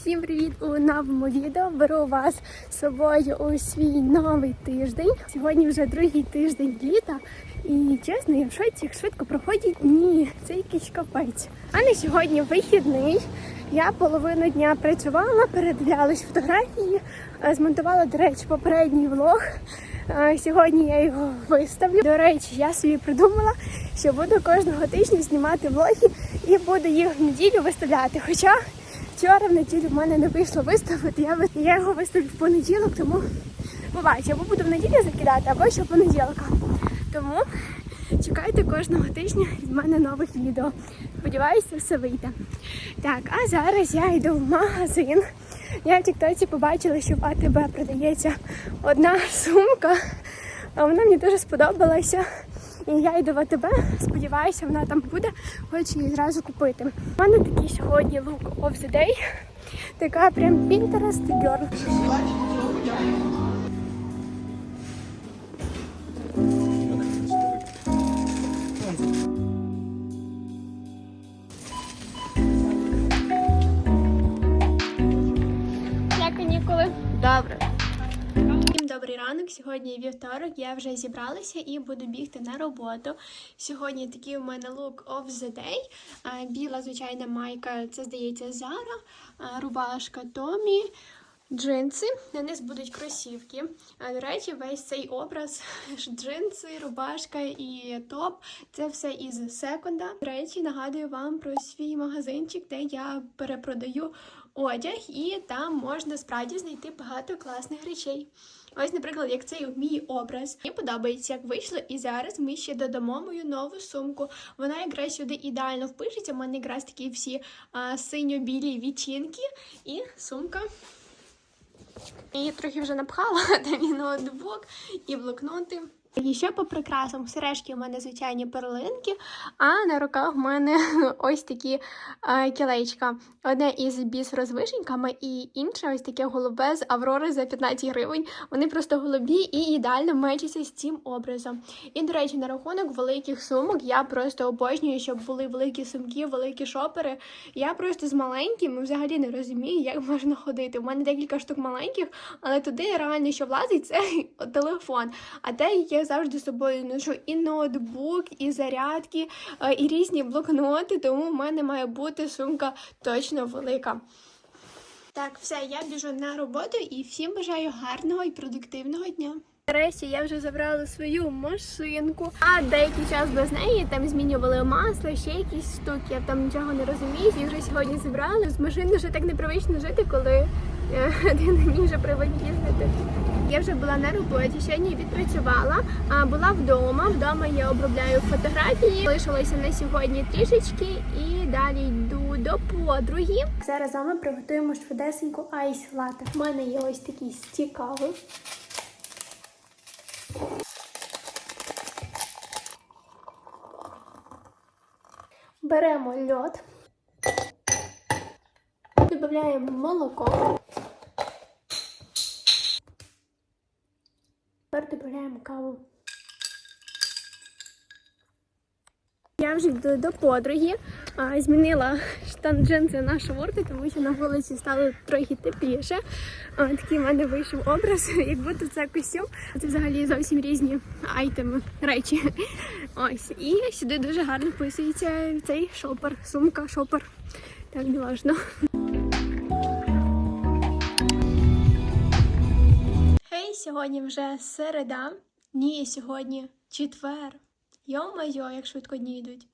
Всім привіт у новому відео. Беру вас з собою у свій новий тиждень. Сьогодні вже другий тиждень літа. І чесно, я в шоці, як швидко проходять дні. Це якийсь капець. А не сьогодні вихідний. Я половину дня працювала, передивлялась фотографії, е, змонтувала, до речі, попередній влог. Е, Сьогодні я його виставлю. До речі, я собі придумала, що буду кожного тижня знімати влоги і буду їх в неділю виставляти. Хоча вчора в неділю в мене не вийшло виставити. Я, я його виставлю в понеділок, тому побачу, або буду в неділю закидати, або ще понеділка. Тому чекайте кожного тижня від мене нових відео. Сподіваюся, все вийде. Так, а зараз я йду в магазин. Я в Тіктоці побачила, що в АТБ продається одна сумка. А Вона мені дуже сподобалася. І я йду в АТБ, сподіваюся, вона там буде, хочу її зразу купити. У мене такий сьогодні look of the day. Така прям Pinterest girl. Добрий ранок. Сьогодні вівторок. Я вже зібралася і буду бігти на роботу. Сьогодні такий у мене look of the day. Біла звичайна майка, це здається Zara, а, рубашка Tommy, Джинси, на них будуть кросівки. До речі, весь цей образ джинси, рубашка і топ це все із секонда. До речі, нагадую вам про свій магазинчик, де я перепродаю одяг, і там можна справді знайти багато класних речей. Ось, наприклад, як цей мій образ. Мені подобається, як вийшло, і зараз ми ще додамо мою нову сумку. Вона якраз сюди ідеально впишеться. У мене якраз такі всі синьо-білі відтінки і сумка. її трохи вже напхала там і ноутбук, і блокноти. І ще по прикрасам сережки у мене звичайні перлинки, а на руках в мене ось такі кілечка. Одне із біс розвишеньками, і інше ось таке голубе з Аврори за 15 гривень. Вони просто голубі і ідеально мечаться з цим образом. І, до речі, на рахунок великих сумок я просто обожнюю, щоб були великі сумки, великі шопери. Я просто з маленьким взагалі не розумію, як можна ходити. У мене декілька штук маленьких, але туди реально що влазить, це телефон. А те, яке завжди з собою ношу і ноутбук, і зарядки, е, і різні блокноти, тому в мене має бути сумка точно велика. Так, все, я біжу на роботу і всім бажаю гарного і продуктивного дня. Нарешті я вже забрала свою машинку, а деякий час без неї там змінювали масло, ще якісь штуки, я там нічого не розумію. І вже сьогодні зібрали. З машиною вже так непривично жити, коли е, ти на ній вже привик їздити. Я вже була на роботі, сьогодні відпрацювала, а була вдома. Вдома я обробляю фотографії. Лишилося на сьогодні трішечки і далі йду до подруги. Зараз з вами приготуємо швидесеньку айс лате. У мене є ось такий цікавий. Беремо льод, додаємо молоко. Додаємо каву. Я вже йду до подруги. А, змінила штан джинси на шорти, тому що на вулиці стало трохи тепліше. А, такий в мене вийшов образ, як будто це костюм. Це взагалі зовсім різні айтеми, речі. Ось. І сюди дуже гарно вписується цей шопер, сумка, шопер. Так не важно. Сьогодні вже середа. Ні, сьогодні четвер. Йо-майо, як швидко дні йдуть.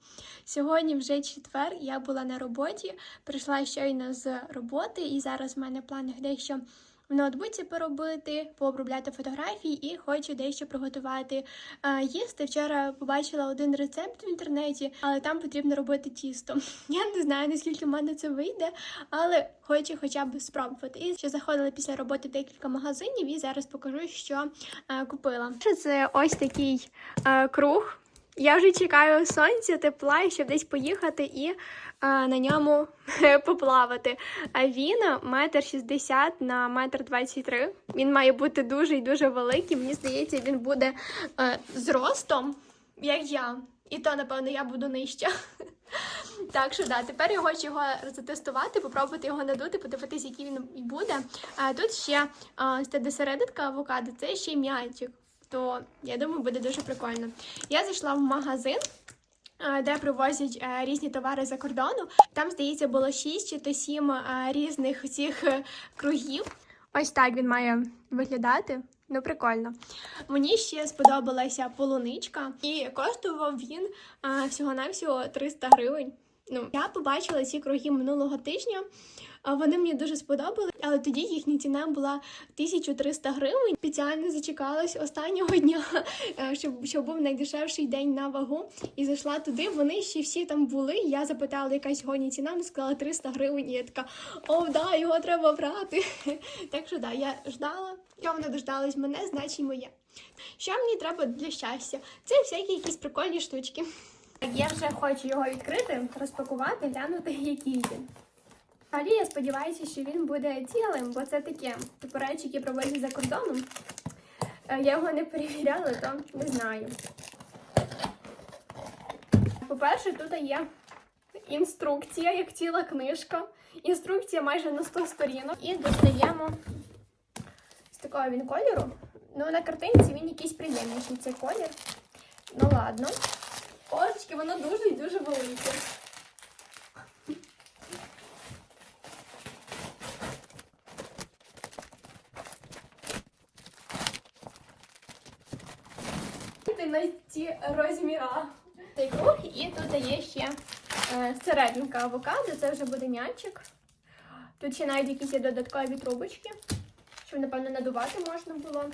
Сьогодні вже четвер, я була на роботі, прийшла щойно з роботи, і зараз в мене плани дещо в ноутбуці поробити, пообробляти фотографії і хочу дещо приготувати а, їсти. Вчора побачила один рецепт в інтернеті, але там потрібно робити тісто. Я не знаю, наскільки в мене це вийде, але хочу хоча б спробувати. І ще заходила після роботи декілька магазинів і зараз покажу, що а, купила. Це ось такий а, круг. Я вже чекаю сонця, тепла, щоб десь поїхати і на ньому поплавати. А він метр шістдесят на метр двадцять три. Він має бути дуже і дуже великий. Мені здається, він буде е, зростом, як я. І то, напевно, я буду нижча. Так що да, тепер я хочу його затестувати, попробувати його надути, подивитися, який він буде. А тут ще де серединка авокадо, це ще й м'ячик. То я думаю, буде дуже прикольно. Я зайшла в магазин. А, Де привозять е, різні товари за кордону. Там, здається, було 6 чи то 7 е, різних цих е, кругів. Ось так він має виглядати. Ну, прикольно. Мені ще сподобалася полуничка, і коштував він всього-навсього 300 гривень. Ну, я побачила ці круги минулого тижня. Вони мені дуже сподобали, але тоді їхня ціна була 1300 гривень. Спеціально зачекалась останнього дня, е, щоб, щоб був найдешевший день на вагу. І зайшла туди. Вони ще всі там були. Я запитала, яка сьогодні ціна. Вони сказали 300 гривень. І я така, о, да, його треба брати. Так що да, я ждала. Якщо вони дождались мене, значить моє. Що мені треба для щастя? Це всякі якісь прикольні штучки. Я вже хочу його відкрити, розпакувати, глянути, який він. Взагалі, я сподіваюся, що він буде цілим, бо це таке, типу речі, які за кордоном. Е, Я його не перевіряла, то не знаю. По-перше, тут є інструкція, як ціла книжка. Інструкція майже на 100 сторінок. І достаємо з такого він кольору. Ну, на картинці він якийсь приємніший цей колір. Ну ладно. Корочки, воно дуже і дуже велике. Ти на ці розміра. Цей круг, і тут є ще е, серединка авокадо, це вже буде м'ячик. Тут ще навіть якісь додаткові трубочки, щоб, напевно, надувати можна було.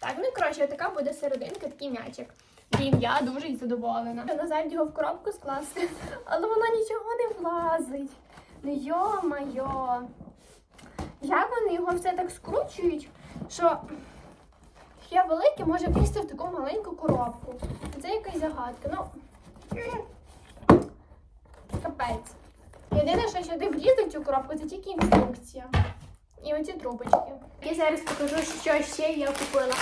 Так, ну і коротше, така буде серединка, такий м'ячик. Блін, я дуже задоволена. Назад його в коробку скласти, але воно нічого не влазить. Ну йо-майо. Як вони його все так скручують, що я велике може влізти в таку маленьку коробку. Це якась загадка. Ну капець. Єдине, що сюди влізе в цю коробку, це тільки інструкція. І оці трубочки. Я зараз покажу, що ще я купила.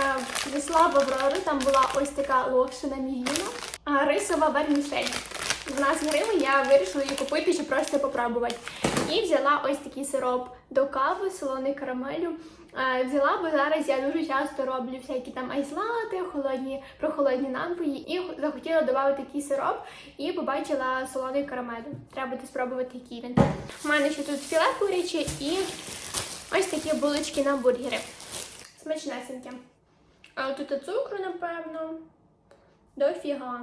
Е, Весла в Аврору, там була ось така локшина мівіна, а рисова вермішель. 12 гривень я вирішила її купити, щоб просто попробувати. І взяла ось такий сироп до кави, солоний карамелю. Е, Взяла, бо зараз я дуже часто роблю всякі там айслати, холодні, прохолодні напої, і захотіла додати такий сироп і побачила солоний карамелю. Треба буде спробувати, який він. У мене ще тут філе куряче і ось такі булочки на бургери. Смачнесеньке. А тут цукру, напевно. Дофіга.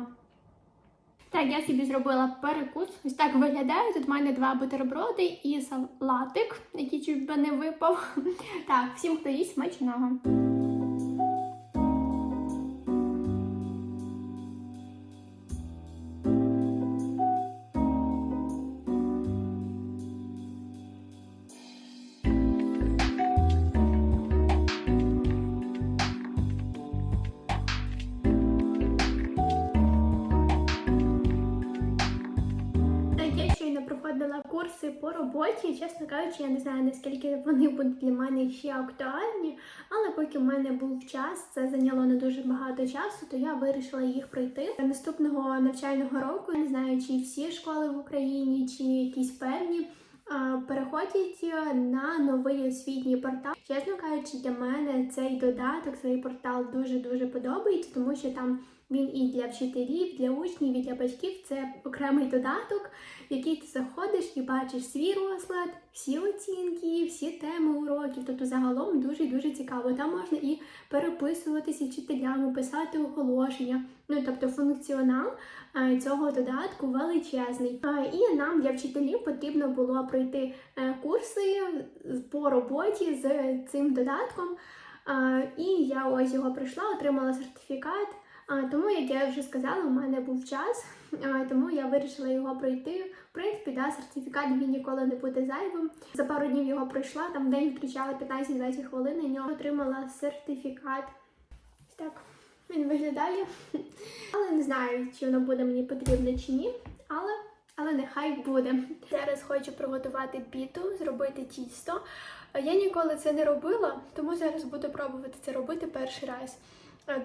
Так, я собі зробила перекус. Ось так виглядає. Тут в мене два бутерброди і салатик, який чуть би не випав. Так, всім, хто їсть, смачного. По роботі. Чесно кажучи, я не знаю наскільки вони будуть для мене ще актуальні, але поки в мене був час, це зайняло не дуже багато часу, то я вирішила їх пройти. Наступного навчального року не знаю, чи всі школи в Україні, чи якісь певні. Переходять на новий освітній портал. Чесно кажучи, для мене цей додаток, цей портал дуже дуже подобається, тому що там він і для вчителів, для учнів, і для батьків це окремий додаток, в який ти заходиш і бачиш свій розклад, всі оцінки, всі теми уроків. Тобто загалом дуже дуже цікаво. Там можна і переписуватися вчителями, писати оголошення. Ну тобто функціонал е, цього додатку величезний. Е, І нам для вчителів потрібно було пройти е, курси по роботі з цим додатком. І я ось його пройшла, отримала сертифікат. Тому, як я вже сказала, у мене був час, тому я вирішила його пройти. В принципі, да, сертифікат він ніколи не буде зайвим. За пару днів його пройшла, там день включала 15-20 хвилин, і нього отримала сертифікат. Так він виглядає. Але не знаю, чи воно буде мені потрібно чи ні. Але, але нехай буде. Зараз хочу приготувати піту, зробити тісто. Я ніколи це не робила, тому зараз буду пробувати це робити перший раз.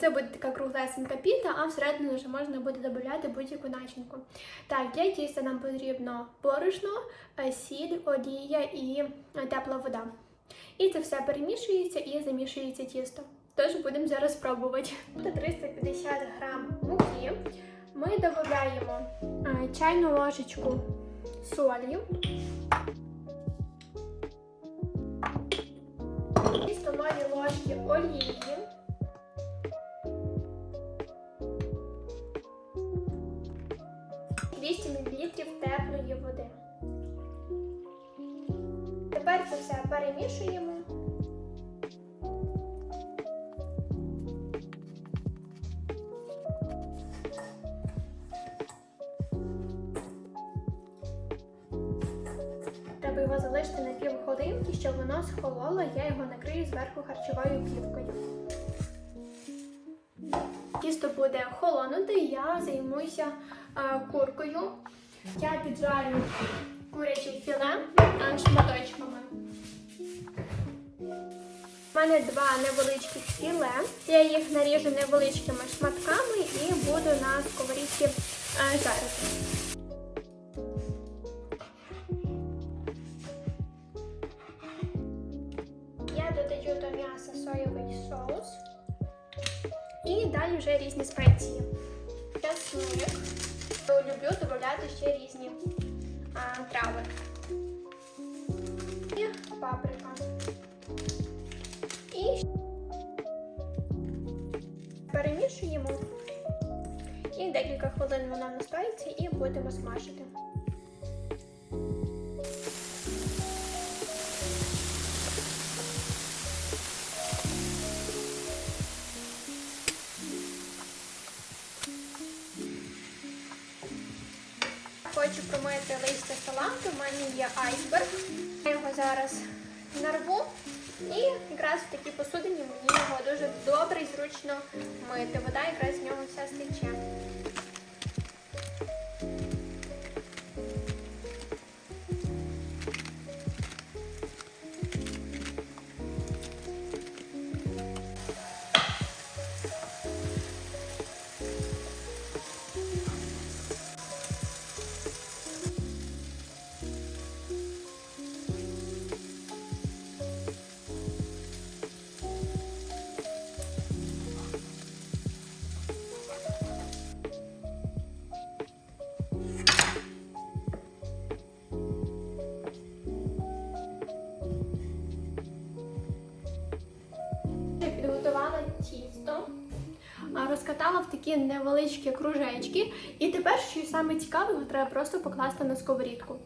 Це буде така круглесенька піта, а всередину вже можна буде додати будь-яку начинку. Так, для тіста нам потрібно борошно, е, сіль, олія і е, тепла вода. І це все перемішується і замішується тісто. Тож будемо зараз пробувати. Тут 350 грам муки. Ми додаємо е, чайну ложечку солі. І столові ложки олії. Це все перемішуємо. Треба його залишити на півгодинки, щоб воно схололо, я його накрию зверху харчовою плівкою. Тісто буде холонути, я займуся а, куркою. Я піджарю куряче філе шматочками. У мене два невеличких філе. Я їх наріжу невеличкими шматками і буду на сковорідці а, жарити. Я додаю до м'яса соєвий соус. І далі вже різні спеції. Часник. Люблю додати ще різні паприка. І перемішуємо. І декілька хвилин вона настоїться і будемо смажити. Хочу промити листя салату. У мене є айсберг. Його зараз нарву. І якраз в такій посудині мені його дуже добре і зручно мити. Вода якраз з нього вся стече. Такі невеличкі кружечки. І тепер, що саме цікаве, його треба просто покласти на сковорідку.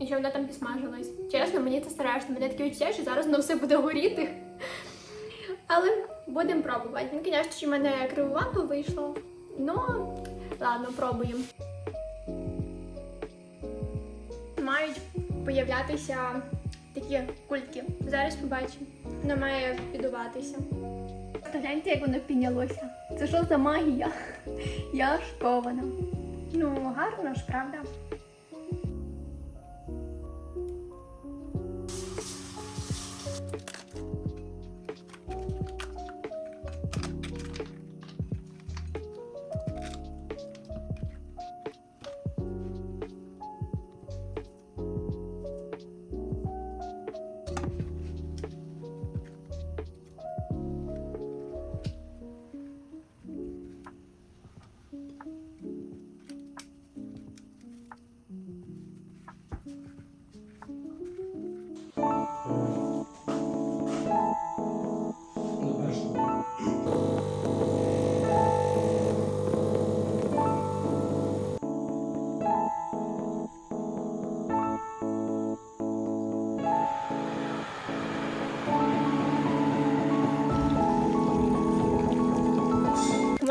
І щоб воно там підсмажилось. Чесно, мені це страшно. Мене таке відчуття, що зараз воно все буде горіти. Але будемо пробувати. Ну, звісно, що в мене кривувато вийшло. Ну, ладно, пробуємо. Мають появлятися такі кульки. Зараз побачимо. Воно має підуватися. Гляньте, як воно піднялося. Це що за магія? Я шкована. Ну, гарно ж, правда?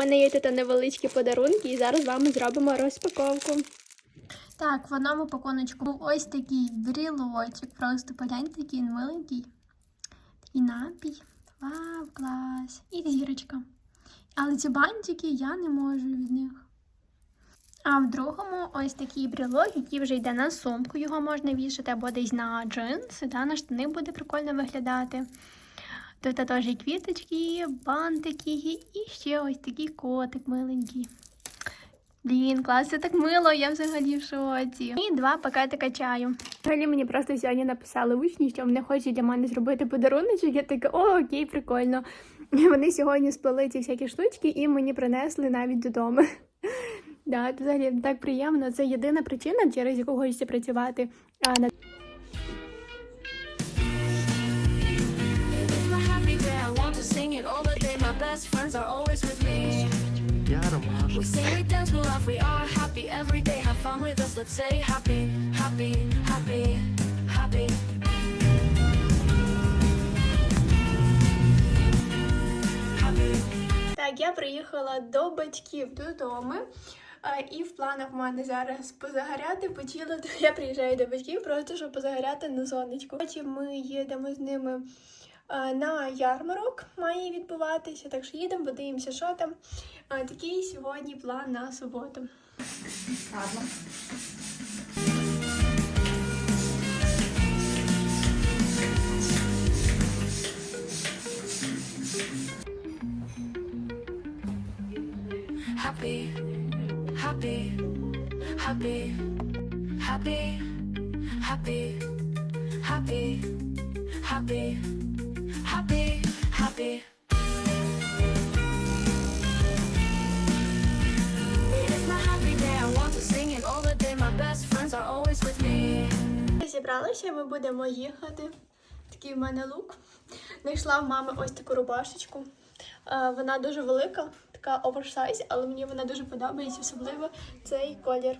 Мене є тут невеличкі подарунки, і зараз з вами зробимо розпаковку. Так, в одному пакуночку був ось такий брілочок. Просто погляньте, який він миленький. Такий напій. Вау, клас! І зірочка. Але ці бантики я не можу від них. А в другому ось такий брелок, який вже йде на сумку. Його можна вішати або десь на джинси, та на штани буде прикольно виглядати. Тут теж і квіточки, бантики і ще ось такий котик миленький. Блін, клас, це так мило, я взагалі в шоці. І два пакетика чаю. Взагалі мені просто сьогодні написали учні, що вони хочуть для мене зробити подаруночок. Я така, о, окей, прикольно. Вони сьогодні сплели ці всякі штучки і мені принесли навіть додому. Да, взагалі так приємно. Це єдина причина, через яку хочеться працювати. А на best friends are always with me. Яра, Маша. We sing, we dance, we laugh, we are happy every day. Have fun with us. Let's say happy, happy, happy, happy. Так, я приїхала до батьків додому. І в планах в мене зараз позагоряти по тілу. То я приїжджаю до батьків просто щоб позагоряти на сонечку. Потім ми їдемо з ними на ярмарок, має відбуватися. Так що їдемо, подивимося, що там. А, Такий сьогодні план на суботу. Happy, happy, happy, happy, happy, happy, happy, happy, happy. It me. Зібралися, ми будемо їхати. Такий в мене лук. Знайшла в мами ось таку рубашечку. Е, Вона дуже велика, така оверсайз, але мені вона дуже подобається, особливо цей колір.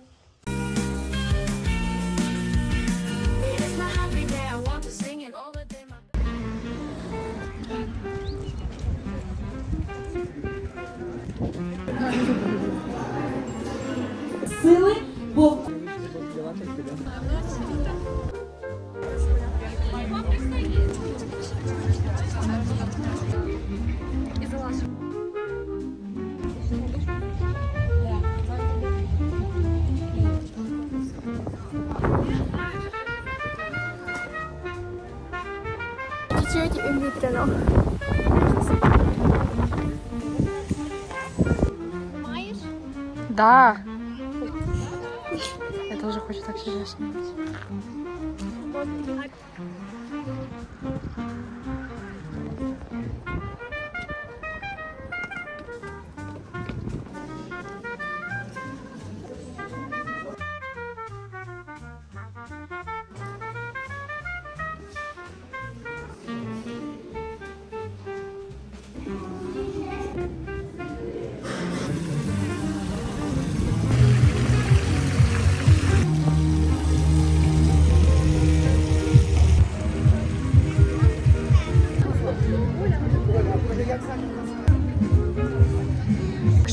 Бо Чуть-чуть вітряно. Маєш? Да. Хочу так же.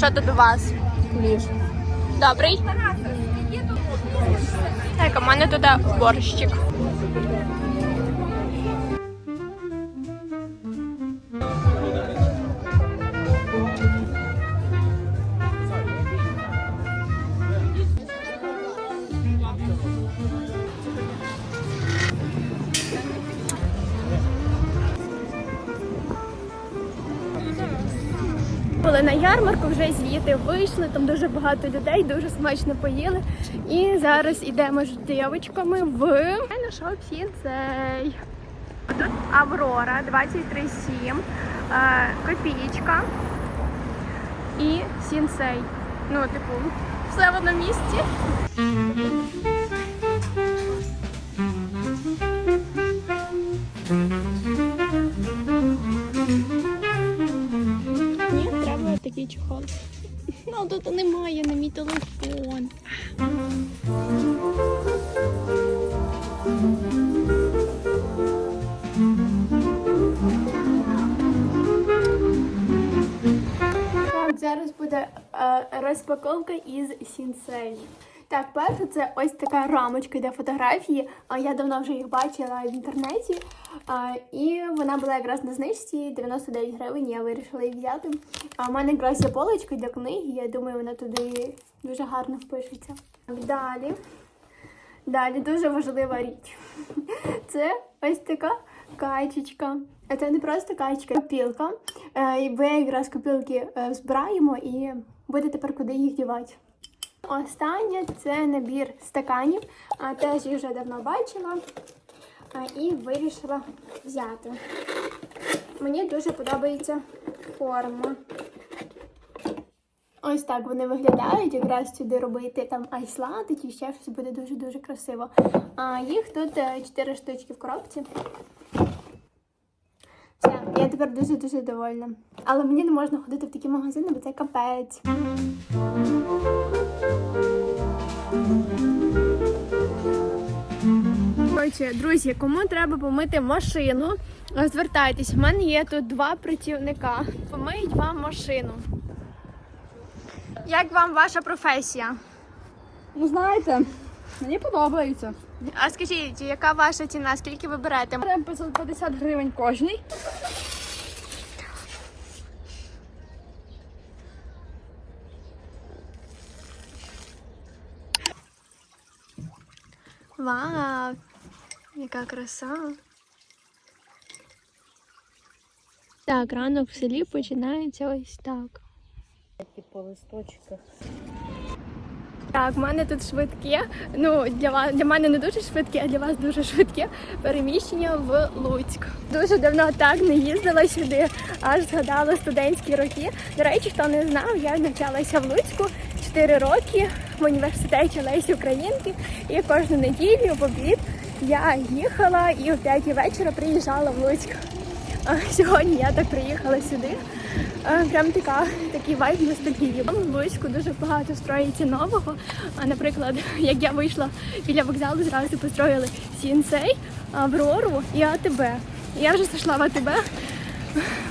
Що тут у вас? Добрий? Так, у мене туди борщик. Вже вийшли, там дуже багато людей, дуже смачно поїли. І зараз йдемо з дівчатками в шоп Сінсей. Тут Аврора 23,7, е, копієчка і Сінсей. Ну, типу, все в одному місці. Ні, треба такий чохол. Ну, тут немає на мій телефон. Так, зараз буде е, розпаковка із сінсей. Так, перше, це ось така рамочка, де фотографії. А я давно вже їх бачила в інтернеті. А, і вона була якраз на знижці 99 гривень. Я вирішила її взяти. А в мене якраз є полочка для книги. Я думаю, вона туди дуже гарно впишеться. Далі. Далі дуже важлива річ. Це ось така Качечка. Це не просто качка, копілка. Е, і Ви якраз копілки е, збираємо і буде тепер куди їх дівати. Останнє це набір стаканів. Теж їх вже давно бачила і вирішила взяти. Мені дуже подобається форма. Ось так вони виглядають. Якраз сюди робити там айслати чи ще щось буде дуже-дуже красиво. А їх тут 4 штучки в коробці. Все, я тепер дуже-дуже довольна. Але мені не можна ходити в такі магазини, бо це капець. Коротше, друзі, кому треба помити машину, звертайтесь. У мене є тут два працівника. Помиють вам машину. Як вам ваша професія? Ну знаєте, мені подобається. А скажіть, яка ваша ціна? Скільки ви берете? Беремо 550 гривень кожний. Вау, яка краса. Так, ранок в селі починається ось так. По листочках. Так, в мене тут швидке. Ну для вас для мене не дуже швидке, а для вас дуже швидке переміщення в Луцьк. Дуже давно так не їздила сюди, аж згадала студентські роки. До речі, хто не знав, я навчалася в Луцьку 4 роки в університеті Лесі Українки. І кожну неділю в обід я їхала і о 5 вечора приїжджала в Луцьк. Сьогодні я так приїхала сюди. Прям така, такий вайб ностальгії. В Луцьку дуже багато строїться нового. А, наприклад, як я вийшла біля вокзалу, зразу построїли Сінсей, Аврору і АТБ. Я вже зайшла в АТБ.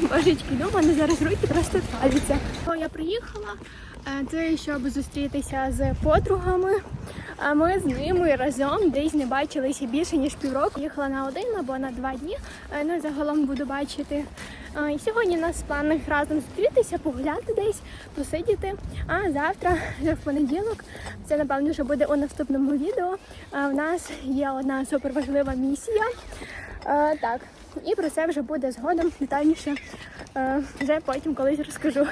Божечки, ну, в мене зараз руки просто паляться. Я приїхала. Е, Це щоб зустрітися з подругами. А ми з ними разом десь не бачилися більше ніж півроку. Їхала на один або на два дні. Е, Ну загалом буду бачити. І сьогодні у нас в планах разом зустрітися, погуляти десь, посидіти. А завтра, вже в понеділок, це напевно вже буде у наступному відео. В нас є одна суперважлива місія. Е, Так, і про це вже буде згодом детальніше. Е, Вже потім колись розкажу.